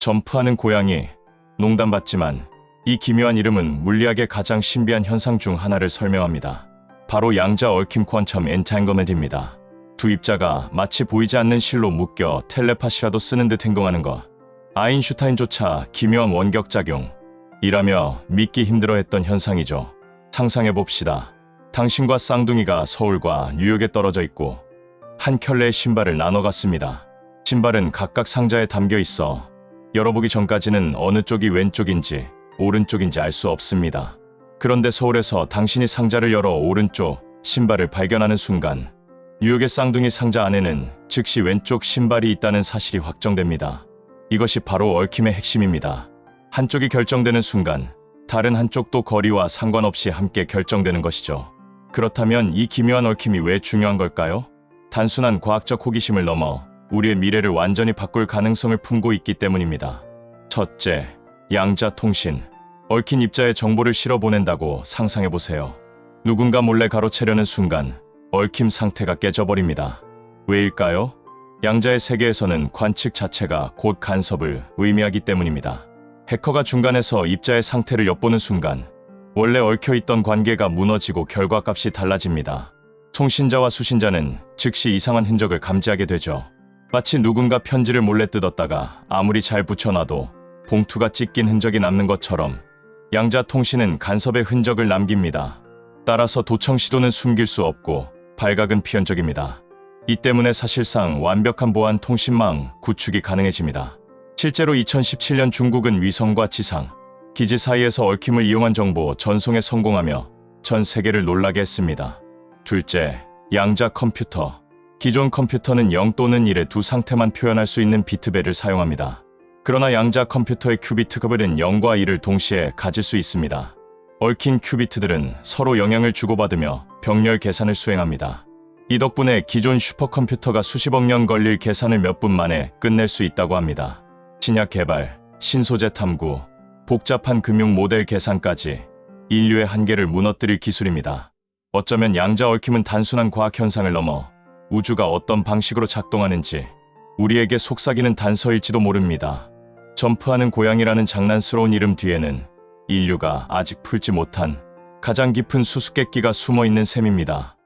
점프하는 고양이. 농담 같지만 이 기묘한 이름은 물리학의 가장 신비한 현상 중 하나를 설명합니다. 바로 양자 얽힘 퀀텀 엔탱거멘트입니다. 두 입자가 마치 보이지 않는 실로 묶여 텔레파시라도 쓰는 듯 행동하는 것. 아인슈타인조차 기묘한 원격 작용. 이라며 믿기 힘들어했던 현상이죠. 상상해 봅시다. 당신과 쌍둥이가 서울과 뉴욕에 떨어져 있고 한 켤레의 신발을 나눠 갔습니다. 신발은 각각 상자에 담겨 있어 열어보기 전까지는 어느 쪽이 왼쪽인지 오른쪽인지 알 수 없습니다. 그런데 서울에서 당신이 상자를 열어 오른쪽 신발을 발견하는 순간 뉴욕의 쌍둥이 상자 안에는 즉시 왼쪽 신발이 있다는 사실이 확정됩니다. 이것이 바로 얽힘의 핵심입니다. 한쪽이 결정되는 순간 다른 한쪽도 거리와 상관없이 함께 결정되는 것이죠. 그렇다면 이 기묘한 얽힘이 왜 중요한 걸까요? 단순한 과학적 호기심을 넘어 우리의 미래를 완전히 바꿀 가능성을 품고 있기 때문입니다. 첫째, 양자 통신. 얽힌 입자에 정보를 실어 보낸다고 상상해 보세요. 누군가 몰래 가로채려는 순간 얽힘 상태가 깨져버립니다. 왜일까요? 양자의 세계에서는 관측 자체가 곧 간섭을 의미하기 때문입니다. 해커가 중간에서 입자의 상태를 엿보는 순간 원래 얽혀 있던 관계가 무너지고 결과값이 달라집니다. 송신자와 수신자는 즉시 이상한 흔적을 감지하게 되죠. 마치 누군가 편지를 몰래 뜯었다가 아무리 잘 붙여놔도 봉투가 찢긴 흔적이 남는 것처럼 양자 통신은 간섭의 흔적을 남깁니다. 따라서 도청 시도는 숨길 수 없고 발각은 피연적입니다. 이 때문에 사실상 완벽한 보안 통신망 구축이 가능해집니다. 실제로 2017년 중국은 위성과 지상, 기지 사이에서 얽힘을 이용한 정보 전송에 성공하며 전 세계를 놀라게 했습니다. 둘째, 양자 컴퓨터. 기존 컴퓨터는 0 또는 1의 두 상태만 표현할 수 있는 비트벨을 사용합니다. 그러나 양자 컴퓨터의 큐비트 급은 0과 1을 동시에 가질 수 있습니다. 얽힌 큐비트들은 서로 영향을 주고받으며 병렬 계산을 수행합니다. 이 덕분에 기존 슈퍼컴퓨터가 수십억 년 걸릴 계산을 몇 분 만에 끝낼 수 있다고 합니다. 신약 개발, 신소재 탐구, 복잡한 금융 모델 계산까지 인류의 한계를 무너뜨릴 기술입니다. 어쩌면 양자 얽힘은 단순한 과학 현상을 넘어 우주가 어떤 방식으로 작동하는지 우리에게 속삭이는 단서일지도 모릅니다. 점프하는 고양이라는 장난스러운 이름 뒤에는 인류가 아직 풀지 못한 가장 깊은 수수께끼가 숨어 있는 셈입니다.